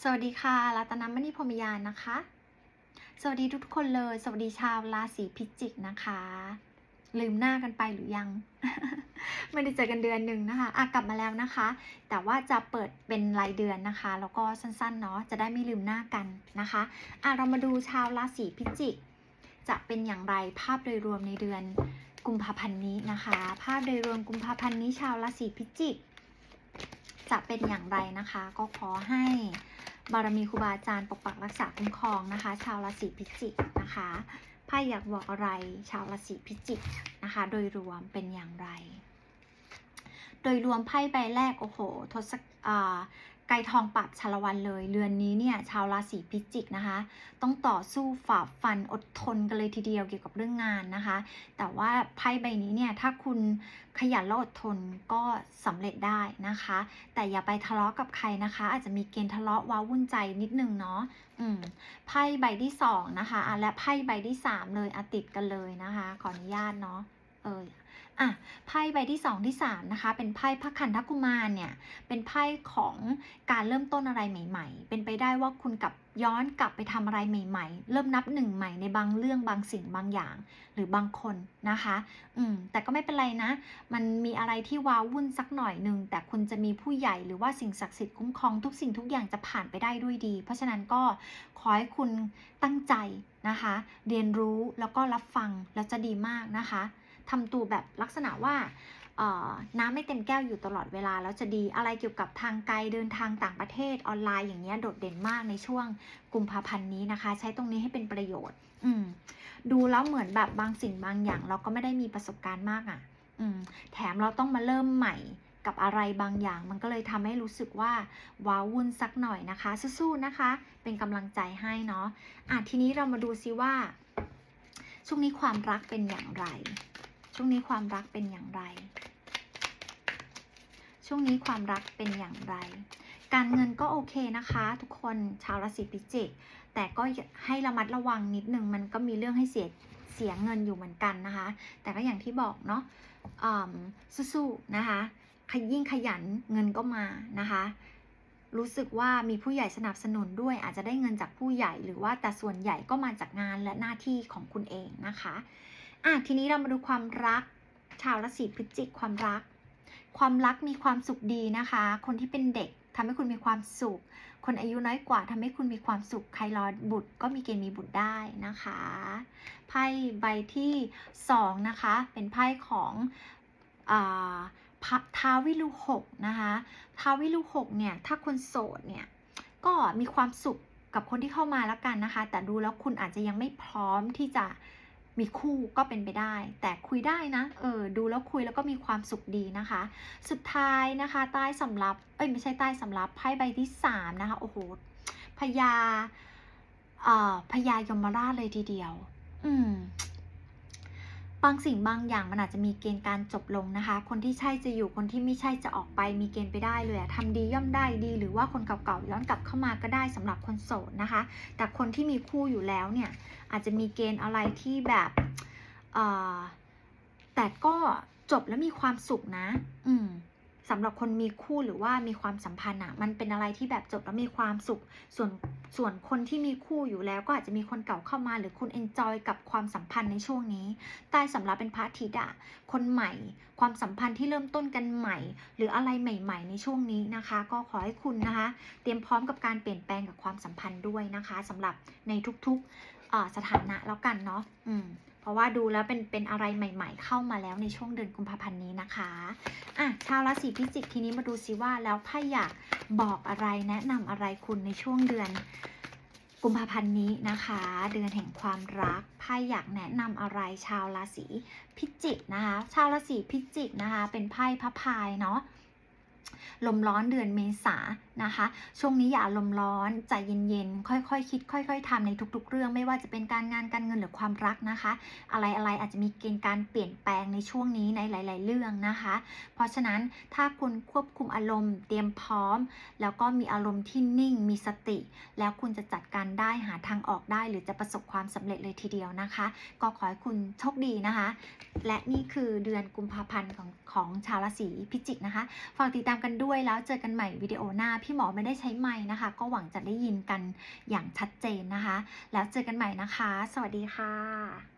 สวัสดีค่ะรัตนมณีพรมยานนะคะ สวัสดีทุกคนเลย สวัสดีชาวราศีพิจิกนะคะ ลืมหน้ากันไปหรือยัง ไม่ได้เจอกันเดือนหนึ่งนะคะอะกลับมาแล้วนะคะ แต่ว่าจะเปิดเป็นรายเดือนนะคะ แล้วก็สั้นๆเนาะจะได้ไม่ลืมหน้ากันนะคะอะเรามาดูชาวราศีพิจิก จะเป็นอย่างไรภาพโดยรวมในเดือนกุมภาพันธ์นี้นะคะ ภาพโดยรวมกุมภาพันธ์นี้ชาวราศีพิจิก จะเป็นอย่างไรนะคะ ก็ขอให้ บารมีครูบาอาจารย์ปกปักรักษาคุ้มครองนะคะ ชาวราศีพิจิกนะคะไพ่อยากบอกอะไรชาวราศีพิจิกนะคะ โดยรวมเป็นอย่างไร โดยรวมไพ่ใบแรกโอ้โหทศอ ไกรทองปราบชาละวันเลย เรือนนี้เนี่ยชาวราศีพิจิกนะคะ ต้องต่อสู้ฝ่าฟันอดทนกันเลยทีเดียวเกี่ยวกับเรื่องงานนะคะ แต่ว่าไพ่ใบนี้เนี่ยถ้าคุณขยันและอดทนก็สำเร็จได้นะคะ แต่อย่าไปทะเลาะกับใครนะคะ อาจจะมีเกณฑ์ทะเลาะว้าวุ่นใจนิดนึงเนาะอืมไพ่ใบที่สองนะคะอะและไพ่ใบที่สามเลยอติดกันเลยนะคะ ขออนุญาตเนาะ เอออะไพ่ใบที่สองที่สามนะคะ เป็นไพ่พระคันธกุมารเนี่ย เป็นไพ่ของการเริ่มต้นอะไรใหม่ ๆ เป็นไปได้ว่าคุณกลับย้อนกลับไปทำอะไรใหม่ ๆ เริ่มนับหนึ่งใหม่ในบางเรื่องบางสิ่งบางอย่าง หรือบางคนนะคะ อืม แต่ก็ไม่เป็นไรนะ มันมีอะไรที่ว้าวุ่นสักหน่อยหนึ่งแต่คุณจะมีผู้ใหญ่หรือว่าสิ่งศักดิ์สิทธิ์คุ้มครองทุกสิ่งทุกอย่างจะผ่านไปได้ด้วยดี เพราะฉะนั้นก็ขอให้คุณตั้งใจนะคะ เรียนรู้แล้วก็รับฟังแล้วจะดีมากนะคะ ทำตัวแบบลักษณะว่าน้ำไม่เต็มแก้วอยู่ตลอดเวลาแล้วจะดีอะไรเกี่ยวกับทางไกลเดินทางต่างประเทศออนไลน์อย่างเงี้ยโดดเด่นมากในช่วงกุมภาพันธ์นี้นะคะ ใช้ตรงนี้ให้เป็นประโยชน์ อืมดูแล้วเหมือนแบบบางสิ่งบางอย่าง เราก็ไม่ได้มีประสบการณ์มากอะ่ะ อืมแถมเราต้องมาเริ่มใหม่กับอะไรบางอย่าง มันก็เลยทำให้รู้สึกว่าว้าวุ่นสักหน่อยนะคะสู้ๆนะคะ เป็นกำลังใจให้เนาะอะทีนี้เรามาดูซิว่าช่วงนี้ความรักเป็นอย่างไร ช่วงนี้ความรักเป็นอย่างไร ช่วงนี้ความรักเป็นอย่างไร การเงินก็โอเคนะคะ ทุกคนชาวราศีพิจิก แต่ก็ให้ระมัดระวังนิดนึงมันก็มีเรื่องให้เสียเสียเงินอยู่เหมือนกันนะคะ แต่ก็อย่างที่บอกเนาะสู้ๆนะคะขยิ่งขยันเงินก็มานะคะ รู้สึกว่ามีผู้ใหญ่สนับสนุนด้วย อาจจะได้เงินจากผู้ใหญ่หรือว่าแต่ส่วนใหญ่ก็มาจากงานและหน้าที่ของคุณเองนะคะ อะทีนี้เรามาดูความรัก ชาวราศีพฤศจิกความรัก ความรักมีความสุขดีนะคะ คนที่เป็นเด็กทำให้คุณมีความสุข คนอายุน้อยกว่าทำให้คุณมีความสุข ใครรอบุตรก็มีเกณฑ์มีบุตรได้นะคะ ไพ่ใบที่สองนะคะ เป็นไพ่ของอพระท้าววิรุหกนะคะท้าววิรุหกเนี่ย ถ้าคนโสดเนี่ย ก็มีความสุขกับคนที่เข้ามาแล้วกันนะคะ แต่ดูแล้วคุณอาจจะยังไม่พร้อมที่จะ มีคู่ก็เป็นไปได้ แต่คุยได้นะเออดูแล้วคุยแล้วก็มีความสุขดีนะคะ สุดท้ายนะคะ ใต้สำรับเอ้ยไม่ใช่ใต้สำรับไพ่ใบที่สามนะคะโอ้โหพญาเอ่อพญายมราชเลยทีเดียว อืม บางสิ่งบางอย่างมันอาจจะมีเกณฑ์การจบลงนะคะ คนที่ใช่จะอยู่คนที่ไม่ใช่จะออกไปมีเกณฑ์ไปได้เลยอะทำดีย่อมได้ดี หรือว่าคนเก่าๆย้อนกลับเข้ามาก็ได้สำหรับคนโสดนะคะ แต่คนที่มีคู่อยู่แล้วเนี่ยอาจจะมีเกณฑ์อะไรที่แบบเออแต่ก็จบแล้วมีความสุขนะ อืม สำหรับคนมีคู่หรือว่ามีความสัมพันธ์อะมันเป็นอะไรที่แบบจบแล้วมีความสุข ส่วนส่วนคนที่มีคู่อยู่แล้วก็อาจจะมีคนเก่าเข้ามาหรือคุณเอนจอยกับความสัมพันธ์ในช่วงนี้ใต้สำรับเป็นพระอาทิตย์อะคนใหม่ ความสัมพันธ์ที่เริ่มต้นกันใหม่ หรืออะไรใหม่ ๆ ในช่วงนี้นะคะ ก็ขอให้คุณนะคะ เตรียมพร้อมกับการเปลี่ยนแปลงกับความสัมพันธ์ด้วยนะคะสำหรับในทุกๆสถานะแล้วกันเนาะอืม เพราะว่าดูแล้วเป็นเป็นอะไรใหม่ ๆ เข้ามาแล้วในช่วงเดือนกุมภาพันธ์นี้นะคะอะชาวราศีพิจิกทีนี้มาดูซิว่าแล้วไพ่อยากบอกอะไรแนะนำอะไรคุณในช่วงเดือนกุมภาพันธ์นี้นะคะ เดือนแห่งความรักไพ่อยากแนะนำอะไรชาวราศีพิจิกนะคะ ชาวราศีพิจิกนะคะ เป็นไพ่พระพายเนาะ ลมร้อนเดือนเมษานะคะ ช่วงนี้อย่าลมร้อนใจเย็นๆ ค่อยๆคคิด ค่อย ๆทำในทุก ๆ เรื่องไม่ว่าจะเป็นการงานการเงินหรือความรักนะคะ อะไรๆอาจจะมีเกณฑ์การเปลี่ยนแปลงในช่วงนี้ในหลาย ๆ เรื่องนะคะ เพราะฉะนั้นถ้าคุณควบคุมอารมณ์เตรียมพร้อม แล้วก็มีอารมณ์ที่นิ่งมีสติ แล้วคุณจะจัดการได้หาทางออกได้ หรือจะประสบความสำเร็จเลยทีเดียวนะคะ ก็ขอให้คุณโชคดีนะคะ และนี่คือเดือนกุมภาพันธ์ของของชาวราศีพิจิกนะคะฝากติดตามามกันด้วยแล้วเจอกันใหม่วิดีโอหน้า พี่หมอไม่ได้ใช้ไม้นะคะ ก็หวังจะได้ยินกันอย่างชัดเจนนะคะ แล้วเจอกันใหม่นะคะ สวัสดีค่ะ